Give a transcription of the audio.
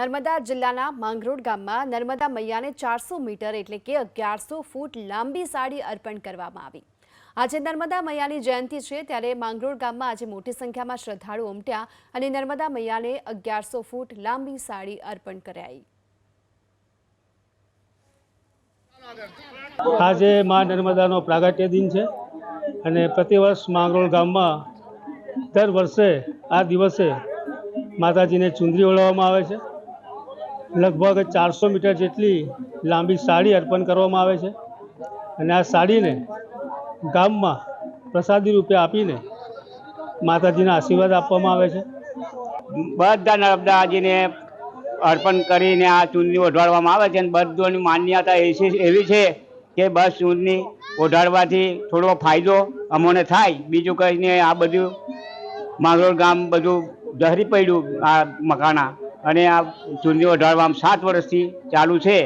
નર્મદા જિલ્લાના માંગરોળ ગામમાં નર્મદા મૈયાને ચારસો મીટર એટલે કે અગિયારસો ફૂટ લાંબી સાડી અર્પણ કરવામાં આવી. આજે નર્મદા મૈયાની જયંતિ છે ત્યારે માંગરોળ ગામમાં આજે મોટી સંખ્યામાં શ્રદ્ધાળુ ઉમટ્યા અને નર્મદા મૈયાને અગિયારસો ફૂટ લાંબી સાડી અર્પણ કરાઈ. આજે મા નર્મદાનો પ્રાગટ્ય દિન છે અને પ્રતિવર્ષ માંગરોળ ગામમાં દર વર્ષે આ દિવસે માતાજીને ચુંદરી ઓળવામાં આવે છે. લગભગ ચારસો મીટર જેટલી લાંબી સાડી અર્પણ કરવામાં આવે છે. અને આ સાડીને ગામમાં પ્રસાદી રૂપે આપીને માતાજીના આશીર્વાદ આપવામાં આવે છે. બધા નર્મદાજીને અર્પણ કરીને આ ચૂંટણી ઓઢાડવામાં આવે છે અને બધોની માન્યતા એવી છે કે બસ ચૂંટણી ઓઢાડવાથી થોડો ફાયદો અમોને થાય. બીજું કહીને આ બધું માંગરોળ ગામ બધું દહરી પડ્યું આ મકાના. અને આ ચૂંટણી આમ સાત વર્ષથી ચાલુ છે.